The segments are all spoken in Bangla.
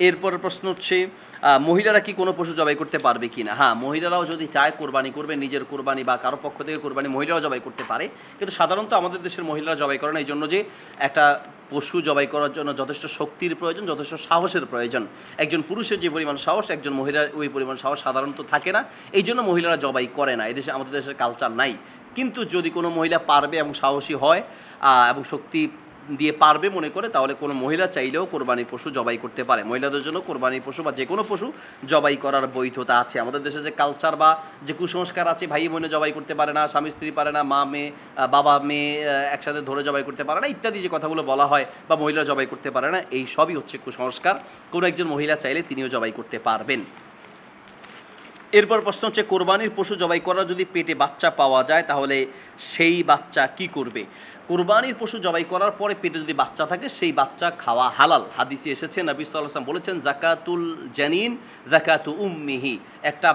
এরপরের প্রশ্ন হচ্ছে মহিলারা কি কোনো পশু জবাই করতে পারবে কি না হ্যাঁ মহিলারাও যদি চায় কোরবানি করবে, নিজের কোরবানি বা কারও পক্ষ থেকে কোরবানি মহিলারাও জবাই করতে পারে। কিন্তু সাধারণত আমাদের দেশের মহিলারা জবাই করে না, এই জন্য যে একটা পশু জবাই করার জন্য যথেষ্ট শক্তির প্রয়োজন, যথেষ্ট সাহসের প্রয়োজন। একজন পুরুষের যে পরিমাণ সাহস, একজন মহিলার ওই পরিমাণ সাহস সাধারণত থাকে না। এই জন্য মহিলারা জবাই করে না, এদেশে, আমাদের দেশের কালচার নাই। কিন্তু যদি কোনো মহিলা পারবে এবং সাহসী হয় এবং শক্তি দিয়ে পারবে মনে করে, তাহলে কোনো মহিলা চাইলেও কোরবানির পশু জবাই করতে পারে। মহিলাদের জন্য কোরবানির পশু বা যে কোনো পশু জবাই করার বৈধতা আছে। আমাদের দেশে যে কালচার বা যে কুসংস্কার আছে, ভাই বোনে জবাই করতে পারে না, স্বামী স্ত্রী পারে না, মা, মেয়ে বাবা, মেয়ে একসাথে ধরে জবাই করতে পারে না, ইত্যাদি যে কথাগুলো বলা হয় বা মহিলা জবাই করতে পারে না, এই সবই হচ্ছে কুসংস্কার। কোনো একজন মহিলা চাইলে তিনিও জবাই করতে পারবেন। এরপর প্রশ্ন হচ্ছে, কোরবানির পশু জবাই করা যদি পেটে বাচ্চা পাওয়া যায়, তাহলে সেই বাচ্চা কি করবে? কোরবানির পশু জবাই করার পরে পেটে যদি বাচ্চা থাকে, সেই বাচ্চা খাওয়া হালাল। হাদিসে এসেছে, নবী সাল্লাহ আসলাম বলেছেন, জাকাতুল জানিন, জাকাতু উম্মিহি। একটা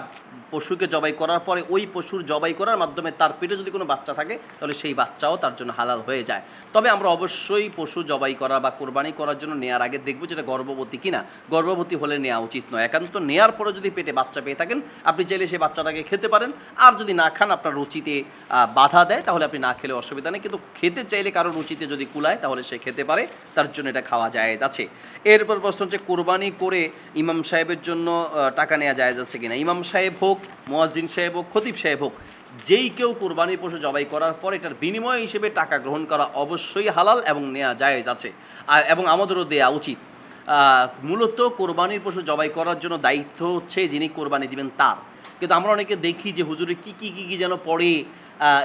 পশুকে জবাই করার পরে ওই পশুর জবাই করার মাধ্যমে তার পেটে যদি কোনো বাচ্চা থাকে, তাহলে সেই বাচ্চাও তার জন্য হালাল হয়ে যায়। তবে আমরা অবশ্যই পশু জবাই করা বা কোরবানি করার জন্য নেওয়ার আগে দেখব যেটা গর্ভবতী কিনা। গর্ভবতী হলে নেওয়া উচিত নয়। একান্ত নেওয়ার পরে যদি পেটে বাচ্চা পেয়ে থাকেন, আপনি চাইলে সেই বাচ্চাটাকে খেতে পারেন। আর যদি না খান, আপনার রুচিতে বাধা দেয়, তাহলে আপনি না খেলে অসুবিধা নেই। কিন্তু খেতে চাইলে কারও রুচিতে যদি কুলায়, তাহলে সে খেতে পারে, তার জন্য এটা খাওয়া যায় আছে। এরপর প্রশ্ন হচ্ছে, কোরবানি করে ইমাম সাহেবের জন্য টাকা নেওয়া যায় যাচ্ছে কিনা? ইমাম সাহেব হোক, মোয়াজ্জিন সাহেব হোক, খতিব সাহেব হোক, যেই কেউ কোরবানির পশু জবাই করার পর এটার বিনিময় হিসেবে টাকা গ্রহণ করা অবশ্যই হালাল এবং নেওয়া জায়েজ আছে। এবং আমাদেরও দেয়া উচিত। মূলত কোরবানির পশু জবাই করার জন্য দায়িত্ব হচ্ছে যিনি কোরবানি দিবেন তার। কিন্তু আমরা অনেকে দেখি যে হুজুরে কি কি কি কি যেন পড়ে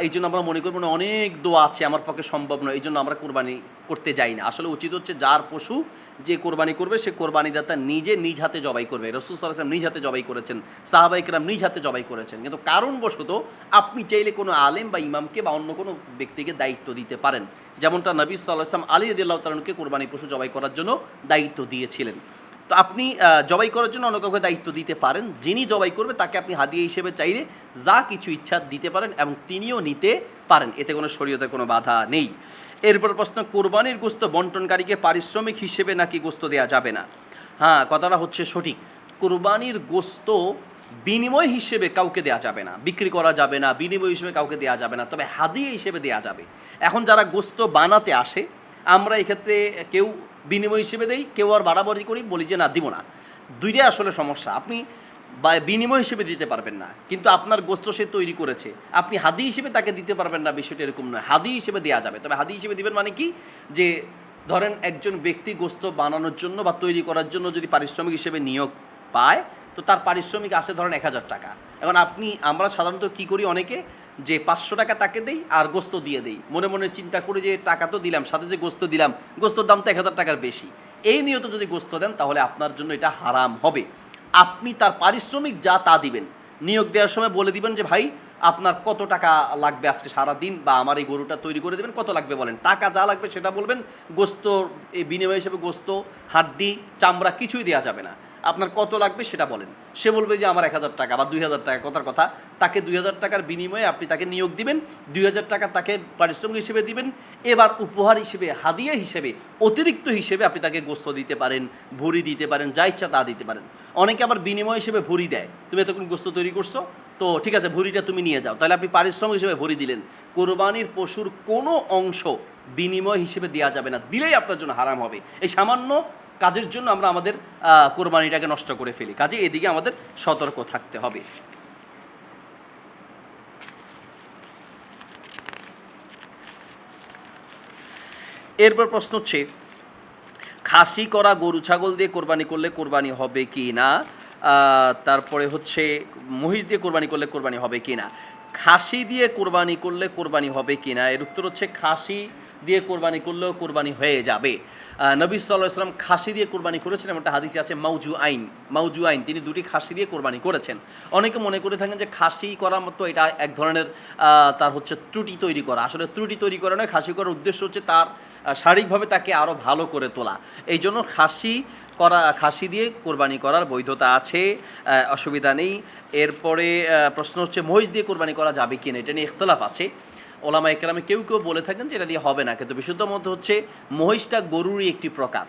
এই জন্য আমরা মনে করব না অনেক দোয়া আছে আমার পক্ষে সম্ভব নয়, এই জন্য আমরা কোরবানি করতে যাই না। আসলে উচিত হচ্ছে যার পশু যে কোরবানি করবে, সে কোরবানিদাতা নিজে নিজ হাতে জবাই করবে। রসুল সাল্লাম নিজ হাতে জবাই করেছেন সাহাবাইকরাম নিজ হাতে জবাই করেছেন। কিন্তু কারণবশত আপনি চাইলে কোনো আলেম বা ইমামকে বা অন্য কোনো ব্যক্তিকে দায়িত্ব দিতে পারেন। যেমনটা নবী সাল্লাম আলী আদিল্লাহ তালনকে কোরবানি পশু জবাই করার জন্য দায়িত্ব দিয়েছিলেন। তো আপনি জবাই করার জন্য অন্য কাউকে দায়িত্ব দিতে পারেন। যিনি জবাই করবে, তাকে আপনি হাদিয়া হিসেবে চাইলে যা কিছু ইচ্ছা দিতে পারেন এবং তিনিও নিতে পারেন। এতে কোনো শরীয়তে কোনো বাধা নেই। এরপর প্রশ্ন, কোরবানির গোস্ত বন্টনকারীকে পারিশ্রমিক হিসেবে নাকি গোস্ত দেওয়া যাবে না? হ্যাঁ কথাটা হচ্ছে সঠিক। কোরবানির গোস্ত বিনিময় হিসেবে কাউকে দেওয়া যাবে না। বিক্রি করা যাবে না, বিনিময় হিসেবে কাউকে দেওয়া যাবে না, তবে হাদিয়া হিসেবে দেওয়া যাবে। এখন যারা গোস্ত বানাতে আসে, আমরা এক্ষেত্রে কেউ বিনিময় হিসেবে দেই, কেউ আর বাড়াবাড়ি করি, বলি যে না, দিব না। দুইটাই আসলে সমস্যা। আপনি বা বিনিময় হিসেবে দিতে পারবেন না, কিন্তু আপনার গোস্ত সে তৈরি করেছে। আপনি হাদি হিসেবে তাকে দিতে পারবেন না, বিষয়টা এরকম নয়। হাদি হিসেবে দেওয়া যাবে। তবে হাদি হিসেবে দিবেন মানে কি? যে ধরেন একজন ব্যক্তি গোস্ত বানানোর জন্য বা তৈরি করার জন্য যদি পারিশ্রমিক হিসেবে নিয়োগ পায়, তো তার পারিশ্রমিক আসে ধরেন এক হাজার টাকা। এখন আপনি, আমরা সাধারণত কি করি অনেকে? যে পাঁচশো টাকা তাকে দেই আর গোস্ত দিয়ে দেই। মনে মনে চিন্তা করে যে টাকা তো দিলাম, সাথে যে গোস্ত দিলাম, গোস্তর দাম তো এক হাজার টাকার বেশি। এই নিয়ত যদি গোস্ত দেন, তাহলে আপনার জন্য এটা হারাম হবে। আপনি তার পারিশ্রমিক যা তা দিবেন। নিয়োগ দেওয়ার সময় বলে দিবেন যে, ভাই, আপনার কত টাকা লাগবে আজকে সারা দিন বা আমার এই গরুটা তৈরি করে দেবেন, কত লাগবে বলেন? টাকা যা লাগবে সেটা বলবেন। গোস্ত, এই বিনিময় হিসেবে গোস্ত, হাড্ডি, চামড়া কিছুই দেওয়া যাবে না। আপনার কত লাগবে সেটা বলেন। সে বলবে যে, আমার এক হাজার টাকা বা দুই হাজার টাকা। কথার কথা। তাকে দুই হাজার টাকার বিনিময়ে আপনি তাকে নিয়োগ দিবেন। দুই হাজার টাকা তাকে পারিশ্রমিক হিসেবে দিবেন। এবার উপহার হিসেবে, হাদিয়া হিসেবে, অতিরিক্ত হিসেবে আপনি তাকে গোস্ত দিতে পারেন, ভুড়ি দিতে পারেন, যা ইচ্ছা তা দিতে পারেন। অনেকে আবার বিনিময় হিসেবে ভুড়ি দেয়। তুমি এতক্ষণ গোস্ত তৈরি করছ? তো ঠিক আছে, ভুড়িটা তুমি নিয়ে যাও। তাহলে আপনি পারিশ্রমিক হিসেবে ভরি দিলেন। কোরবানির পশুর কোনো অংশ বিনিময় হিসেবে দেওয়া যাবে না। দিলেই আপনার জন্য হারাম হবে। এই সামান্য কাজের জন্য আমরা আমাদের কোরবানিটাকে নষ্ট করে ফেলি। কাজে এদিকে আমাদের সতর্ক থাকতে হবে। এরপর প্রশ্ন হচ্ছে, খাসি করা গরু ছাগল দিয়ে কোরবানি করলে কোরবানি হবে কি না তারপরে হচ্ছে, মহিষ দিয়ে কোরবানি করলে কোরবানি হবে কি না খাসি দিয়ে কোরবানি করলে কোরবানি হবে কি না এর উত্তর হচ্ছে খাসি দিয়ে কোরবানি করলেও কোরবানি হয়ে যাবে। নবী সাল্লাহ ইসলাম খাসি দিয়ে কোরবানি করেছেন একটা হাদিসে আছে, মাউজু আইন। মাউজু আইন, তিনি দুটি খাসি দিয়ে কোরবানি করেছেন। অনেকে মনে করে থাকেন যে খাসি করার মতো এটা এক ধরনের তার হচ্ছে ত্রুটি তৈরি করা। আসলে ত্রুটি তৈরি করা নয়, খাসি করার উদ্দেশ্য হচ্ছে তার শারীরিকভাবে তাকে আরও ভালো করে তোলা। এই জন্য খাসি করা, খাসি দিয়ে কোরবানি করার বৈধতা আছে অসুবিধা নেই। এরপরে প্রশ্ন হচ্ছে মহিষ দিয়ে কোরবানি করা যাবে কিনা এটা নিয়ে ইখতলাফ আছে। ওলামা একরামে কেউ কেউ বলে থাকেন যে এটা দিয়ে হবে না। কিন্তু বিশুদ্ধ মত হচ্ছে মহিষটা গরুরই একটি প্রকার।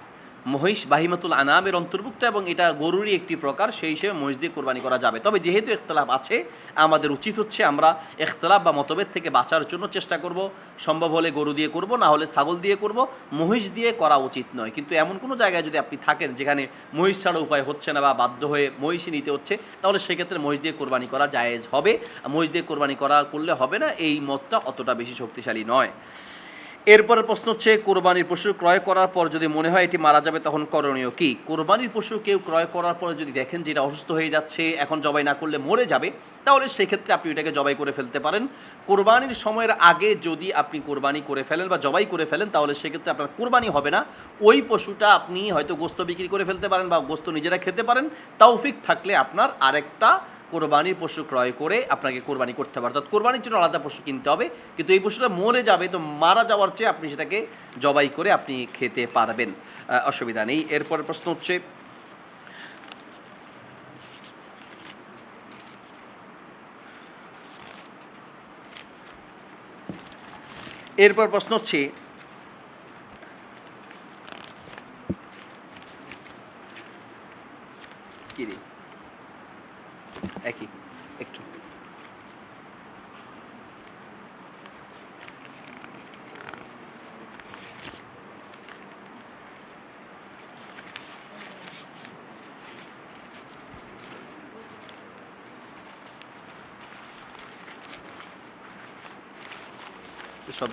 মহিষ বাহিমাতুল আনামের অন্তর্ভুক্ত এবং এটা গরুরই একটি প্রকার, সেই হিসেবে মহিষ দিয়ে কোরবানি করা যাবে। তবে যেহেতু ইখতলাফ আছে, আমাদের উচিত হচ্ছে আমরা ইখতলাফ বা মতভেদ থেকে বাঁচার জন্য চেষ্টা করব। সম্ভব হলে গরু দিয়ে করব, না হলে ছাগল দিয়ে করব। মহিষ দিয়ে করা উচিত নয়। কিন্তু এমন কোনো জায়গায় যদি আপনি থাকেন যেখানে মহিষ ছাড়া উপায় হচ্ছে না বা বাধ্য হয়ে মহিষই নিতে হচ্ছে, তাহলে সেক্ষেত্রে মহিষ দিয়ে কোরবানি করা জায়েজ হবে। মহিষ দিয়ে কোরবানি করা করলে হবে না, এই মতটা অতটা বেশি শক্তিশালী নয়। এরপরের প্রশ্ন হচ্ছে, কোরবানির পশু ক্রয় করার পর যদি মনে হয় এটি মারা যাবে, তখন করণীয় কি? কোরবানির পশু কেউ ক্রয় করার পর যদি দেখেন যে এটা অসুস্থ হয়ে যাচ্ছে, এখন জবাই না করলে মরে যাবে, তাহলে সেক্ষেত্রে আপনি এটাকে জবাই করে ফেলতে পারেন। কোরবানির সময়ের আগে যদি আপনি কোরবানি করে ফেলেন বা জবাই করে ফেলেন, তাহলে সেক্ষেত্রে আপনার কোরবানি হবে না। ওই পশুটা আপনি হয়তো গোস্ত বিক্রি করে ফেলতে পারেন বা গোস্ত নিজেরা খেতে পারেন, তৌফিক থাকলে আপনার আরেকটা কোরবানির পশু ক্রয় করে আপনাকে কোরবানি করতে হবে। অর্থাৎ কোরবানির জন্য আলাদা পশু কিনতে হবে, কিন্তু এই পশুটা মরে যাবে, তো মারা যাওয়ার চেয়ে আপনি সেটাকে জবাই করে আপনি খেতে পারবেন। অসুবিধা নেই। এরপর প্রশ্ন হচ্ছে, এরপর প্রশ্ন হচ্ছে কি রে একই একটু সব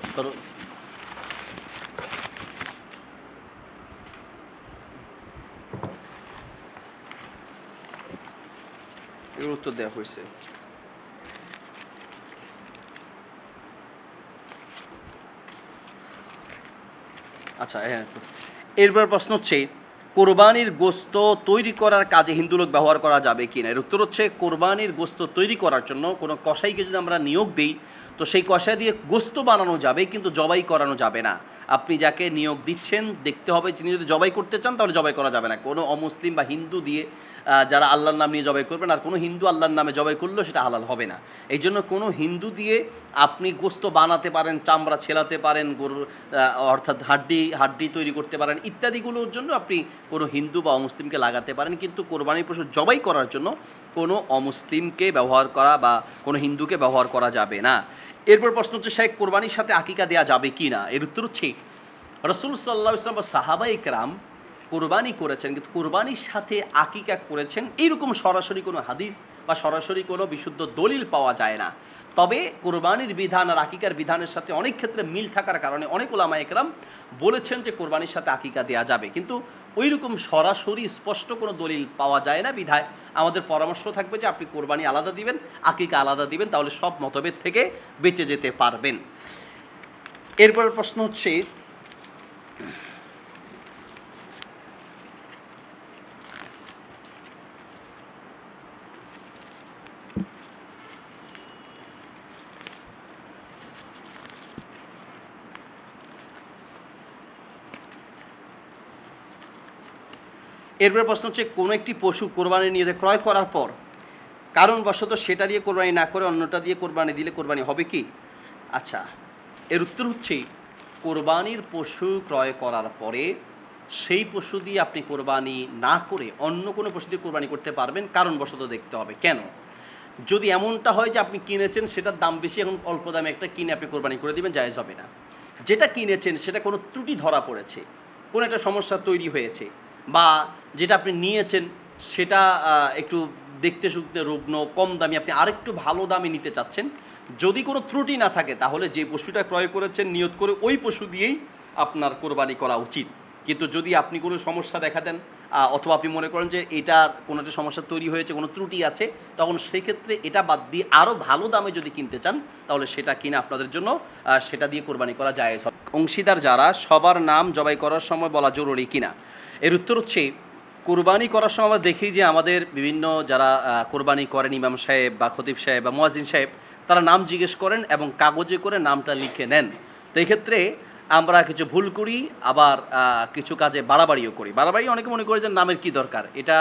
এগুলো উত্তর দেওয়া হয়েছে। আচ্ছা হ্যাঁ। এরপর প্রশ্ন হচ্ছে কোরবানির গোস্ত তৈরি করার কাজে হিন্দু লোক ব্যবহার করা যাবে কি না এর উত্তর হচ্ছে কোরবানির গোস্ত তৈরি করার জন্য কোনো কষাইকে যদি আমরা নিয়োগ দিই, তো সেই কষাই দিয়ে গোস্ত বানানো যাবে, কিন্তু জবাই করানো যাবে না। আপনি যাকে নিয়োগ দিচ্ছেন, দেখতে হবে যিনি যদি জবাই করতে চান, তাহলে জবাই করা যাবে না। কোনো অমুসলিম বা হিন্দু দিয়ে যারা আল্লাহর নাম নিয়ে জবাই করবেন, আর কোনো হিন্দু আল্লাহর নামে জবাই করলেও সেটা হালাল হবে না। এই জন্য কোনো হিন্দু দিয়ে আপনি গোস্ত বানাতে পারেন, চামড়া ছেলাতে পারেন, গরুর অর্থাৎ হাড্ডি হাড্ডি তৈরি করতে পারেন, ইত্যাদিগুলোর জন্য আপনি কোনো হিন্দু বা অমুসলিমকে লাগাতে পারেন। কিন্তু কোরবানির পশু জবাই করার জন্য কোনো অমুসলিমকে ব্যবহার করা বা কোনো হিন্দুকে ব্যবহার করা যাবে না। এরপর প্রশ্ন হচ্ছে, শেখ, কোরবানির সাথে আকিকা দেওয়া যাবে কি না? এর উত্তর হচ্ছে, রসুল সাল্লাহ ইসলাম বা সাহাবা ইকরাম কোরবানি করেছেন, কিন্তু কোরবানির সাথে আকিকা করেছেন এইরকম সরাসরি কোনো হাদিস বা সরাসরি কোনো বিশুদ্ধ দলিল পাওয়া যায় না। তবে কোরবানির বিধান আর আকিকার বিধানের সাথে অনেক ক্ষেত্রে মিল থাকার কারণে অনেক ওলামা একরাম বলেছেন যে, কোরবানির সাথে আকিকা দেওয়া যাবে। কিন্তু ওই রকম সরাসরি স্পষ্ট কোনো দলিল পাওয়া যায় না বিধায়। আমাদের পরামর্শ থাকবে যে আপনি কোরবানি আলাদা দিবেন, আকিকা আলাদা দিবেন, তাহলে সব মতভেদ থেকে বেঁচে যেতে পারবেন। এরপরের প্রশ্ন হচ্ছে এরপরে প্রশ্ন হচ্ছে, কোনো একটি পশু কোরবানি নিয়ে ক্রয় করার পর কারণবশত সেটা দিয়ে কোরবানি না করে অন্যটা দিয়ে কোরবানি দিলে কোরবানি হবে কি? আচ্ছা এর উত্তর হচ্ছে, কোরবানির পশু ক্রয় করার পরে সেই পশু দিয়ে আপনি কোরবানি না করে অন্য কোনো পশু দিয়ে কোরবানি করতে পারবেন, কারণবশত দেখতে হবে। কেন? যদি এমনটা হয় যে আপনি কিনেছেন, সেটার দাম বেশি, এখন অল্প দামে একটা কিনে আপনি কোরবানি করে দেবেন, জায়েজ হবে না। যেটা কিনেছেন, সেটা কোনো ত্রুটি ধরা পড়েছে, কোনো একটা সমস্যা তৈরি হয়েছে, বা যেটা আপনি নিয়েছেন, সেটা একটু দেখতে শুকতে রুগ্ন, কম দামি, আপনি আরেকটু ভালো দামে নিতে চাচ্ছেন। যদি কোনো ত্রুটি না থাকে, তাহলে যে পশুটা ক্রয় করেছেন নিয়ত করে ওই পশু দিয়েই আপনার কোরবানি করা উচিত। কিন্তু যদি আপনি কোনো সমস্যা দেখা দেন অথবা আপনি মনে করেন যে এটার কোনো একটা সমস্যা তৈরি হয়েছে, কোনো ত্রুটি আছে, তখন সেক্ষেত্রে এটা বাদ দিয়ে আরও ভালো দামে যদি কিনতে চান, তাহলে সেটা কিনে আপনাদের জন্য সেটা দিয়ে কোরবানি করা যায় অংশীদার যারা, সবার নাম জবাই করার সময় বলা জরুরি কিনা। এর উত্তর হচ্ছে কোরবানি করার সময় আমরা দেখি যে আমাদের বিভিন্ন যারা কোরবানি করেন ইমাম সাহেব বা খতিব সাহেব বা মোয়াজিন সাহেব, তারা নাম জিজ্ঞেস করেন এবং কাগজে করে নামটা লিখে নেন। তো এক্ষেত্রে ক্ষেত্রে আমরা কিছু ভুল করি, আবার কিছু কাজে বাড়াবাড়িও করি। বাড়াবাড়ি অনেকে মনে করে যে নামের কি দরকার? এটা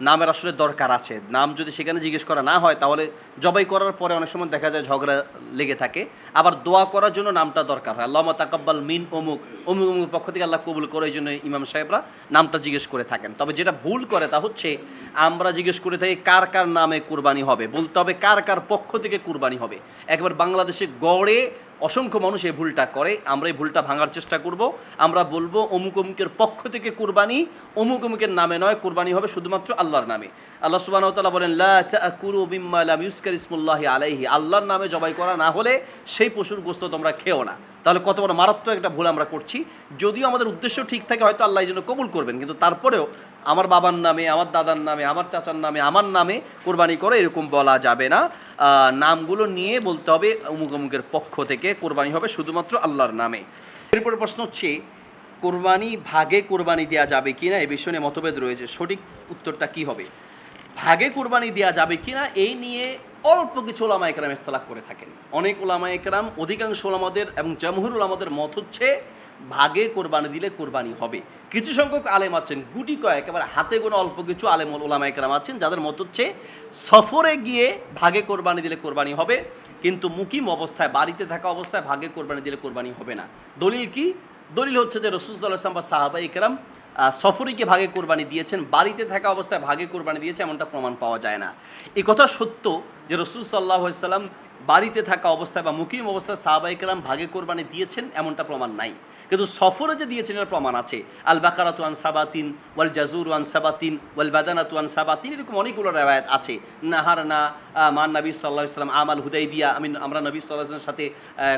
নামের আসলে দরকার আছে। নাম যদি সেখানে জিজ্ঞেস করা না হয়, তাহলে জবাই করার পরে অনেক সময় দেখা যায় ঝগড়া লেগে থাকে। আবার দোয়া করার জন্য নামটা দরকার হয়। আল্লাহ তাকাব্বাল মিন অমুক অমুক অমুক পক্ষ থেকে আল্লাহ কবুল করে এই জন্য ইমাম সাহেবরা নামটা জিজ্ঞেস করে থাকেন। তবে যেটা ভুল করে তা হচ্ছে, আমরা জিজ্ঞেস করে থাকি কার কার নামে কুরবানি হবে। বলতে হবে কার কার পক্ষ থেকে কুরবানি হবে। একবার বাংলাদেশে গড়ে অসংখ্য মানুষ এই ভুলটা করে, আমরা এই ভুলটা ভাঙার চেষ্টা করব। আমরা বলব, অমুক অমুকের পক্ষ থেকে কুরবানি, অমুক অমুকের নামে নয়, কুরবানি হবে শুধুমাত্র আল্লাহর নামে। আল্লাহ সুবাহ তালা বলেন ইসমুল্লাহি আলাইহি। আল্লাহর নামে জবাই করা না হলে সেই পশুর গোস্ত তোমরা খেও না। তাহলে কত বড় মারাত্মক একটা ভুল আমরা করছি। যদিও আমাদের উদ্দেশ্য ঠিক থাকে, হয়তো আল্লাহ এই জন্য কবুল করবেন, কিন্তু তারপরেও আমার বাবার নামে, আমার দাদার নামে, আমার চাচার নামে, আমার নামে কোরবানি করে এরকম বলা যাবে না। নামগুলো নিয়ে বলতে হবে অমুক অমুকের পক্ষ থেকে, কোরবানি হবে শুধুমাত্র আল্লাহর নামে। এরপরে প্রশ্ন হচ্ছে, কোরবানি ভাগে কোরবানি দেওয়া যাবে কিনা? এই বিষয়ে নিয়ে মতভেদ রয়েছে। সঠিক উত্তরটা কি হবে? ভাগে কোরবানি দেওয়া যাবে কিনা? এই নিয়ে অল্প কিছু ওলামা একরাম ইখতলাফ করে থাকেন। অনেক ওলামা একরাম অধিকাংশ ওলামাদের এবং জামহুর ওলামাদের মত হচ্ছে ভাগে কোরবানি দিলে কোরবানি হবে। কিছু সংখ্যক আলেম আছেন গুটি কয়েক একেবারে হাতে গোনা অল্প কিছু আলেম ওলামা একরাম আছেন যাদের মত হচ্ছে সফরে গিয়ে ভাগে কোরবানি দিলে কোরবানি হবে কিন্তু মুকিম অবস্থায় বাড়িতে থাকা অবস্থায় ভাগে কোরবানি দিলে কোরবানি হবে না। দলিল কি? দলিল হচ্ছে যে রসুল্লাহ বা সাহাবা ইকরাম আহ, সফরিকে ভাগে কোরবানি দিয়েছেন, বাড়িতে থাকা অবস্থায় ভাগে কোরবানি দিয়েছে, এমনটা প্রমাণ পাওয়া যায় না। এ কথা সত্য যে রসুল সাল্লাহ সাল্লাম বাড়িতে থাকা অবস্থায় বা মুকিম অবস্থায় সাহাবাইকরাম ভাগে কোরবানি দিয়েছেন এমনটা প্রমাণ নাই। কিন্তু সফরে যে দিয়েছেন এর প্রমাণ আছে। আল বাকারাতু আন সাবাতিন ওয়াল জাজুর ওয়ান সাবাতিন ওয়াল বাদানাতু আন সাবাতিন এরকম অনেকগুলো রেওয়ায়ত আছে। নাহার না আহ, মান নবী সাল্লাহ সাল্লাম আমাল হুদাইবিয়া আমি আমরা নবী সাল্লাহের সাথে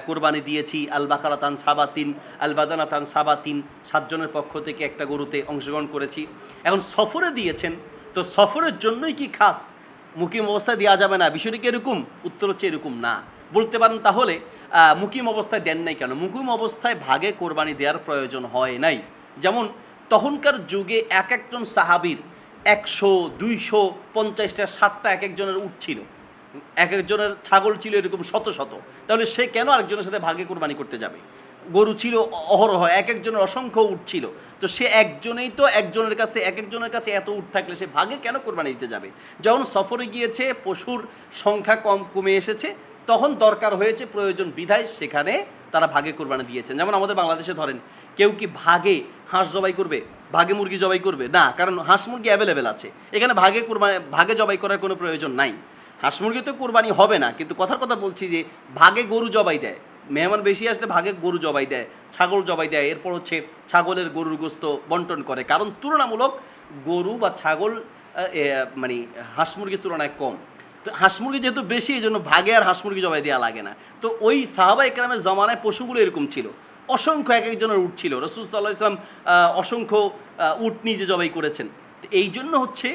কোরবানি দিয়েছি। আল বাকারাত আন সাবাতিন আল বাদানাত আন সাবাতিন সাতজনের পক্ষ থেকে একটা গরুতে অংশগ্রহণ করেছি। এখন সফরে দিয়েছেন তো সফরের জন্যই কি খাস? মুকিম অবস্থায় দেওয়া যাবে না। বিষয়টি কি এরকম উত্তর হচ্ছে এরকম না। বলতে পারেন তাহলে মুকিম অবস্থায় দেন নাই কেন? মুকিম অবস্থায় ভাগে কোরবানি দেওয়ার প্রয়োজন হয় নাই। যেমন, তখনকার যুগে এক একজন সাহাবীর একশো, দুইশো, পঞ্চাশটা, ষাটটা এক একজনের উঠ ছিল। এক একজনের ছাগল ছিল এরকম শত শত। তাহলে সে কেন আরেকজনের সাথে ভাগে কোরবানি করতে যাবে? গরু ছিল অহরহ এক একজনের অসংখ্য উঠ ছিল। তো সে একজনেই তো একজনের কাছে এক একজনের কাছে এত উঠ থাকলে সে ভাগে কেন কোরবানি দিতে যাবে? যখন সফরে গিয়েছে, পশুর সংখ্যা কম কমে এসেছে, তখন দরকার হয়েছে প্রয়োজন বিধায় সেখানে তারা ভাগে কোরবানি দিয়েছেন যেমন আমাদের বাংলাদেশে ধরেন, কেউ কি ভাগে হাঁস জবাই করবে? ভাগে মুরগি জবাই করবে? না, কারণ হাঁস মুরগি অ্যাভেলেবেল আছে। এখানে ভাগে কোরবানি, ভাগে জবাই করার কোনো প্রয়োজন নাই। হাঁস মুরগি তো কোরবানি হবে না, কিন্তু কথার কথা বলছি যে, ভাগে গরু জবাই দেয়। মেহমান বেশি আসলে ভাগে গরু জবাই দেয়, ছাগল জবাই দেয়, এরপর হচ্ছে ছাগলের গরুর গোস্ত বন্টন করে। কারণ তুলনামূলক গরু বা ছাগল মানে হাঁস মুরগির তুলনায় কম। তো হাঁস মুরগি যেহেতু বেশি, এই জন্য ভাগে আর হাঁস মুরগি জবাই দেওয়া লাগে না। তো ওই সাহাবা একরামের জমানায় পশুগুলো এরকম ছিল। অসংখ্য এক একজনের উট ছিল। রসুল সাল্লাহ ইসলাম অসংখ্য উট নিজে জবাই করেছেন। তো এই জন্য হচ্ছে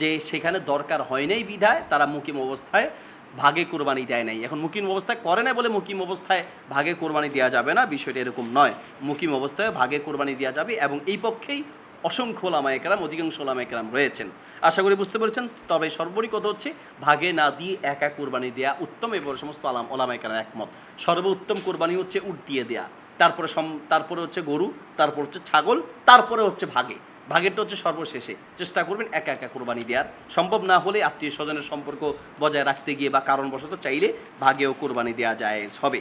যে সেখানে দরকার হয় নাই বিধায়, তারা মুকিম অবস্থায় ভাগে কোরবানি দেয় নাই। এখন মুকিম অবস্থায় করে না বলে মুকিম অবস্থায় ভাগে কোরবানি দেওয়া যাবে না, বিষয়টা এরকম নয়। মুকিম অবস্থায় ভাগে কোরবানি দেওয়া যাবে এবং এই পক্ষেই অসংখ্য ওলামা একরাম, অধিকাংশ ওলামা একরাম রয়েছেন। আশা করি বুঝতে পেরেছেন, তবে সর্বোপরি কথা হচ্ছে, ভাগে না দিয়ে একা কোরবানি দেয়া উত্তম এবং সমস্ত আলাম ওলামা একরাম একমত। সর্বোত্তম কোরবানি হচ্ছে উট দিয়ে দেয়া। তারপরে সম- তারপরে হচ্ছে গরু, তারপর হচ্ছে ছাগল, তারপরে হচ্ছে ভাগে। ভাগেরটা হচ্ছে সর্বশেষে। চেষ্টা করবেন একা একা কোরবানি দেওয়ার। সম্ভব না হলে আত্মীয় স্বজনের সম্পর্ক বজায় রাখতে গিয়ে বা কারণবশত চাইলে ভাগেও কোরবানি দেওয়া যায় হবে।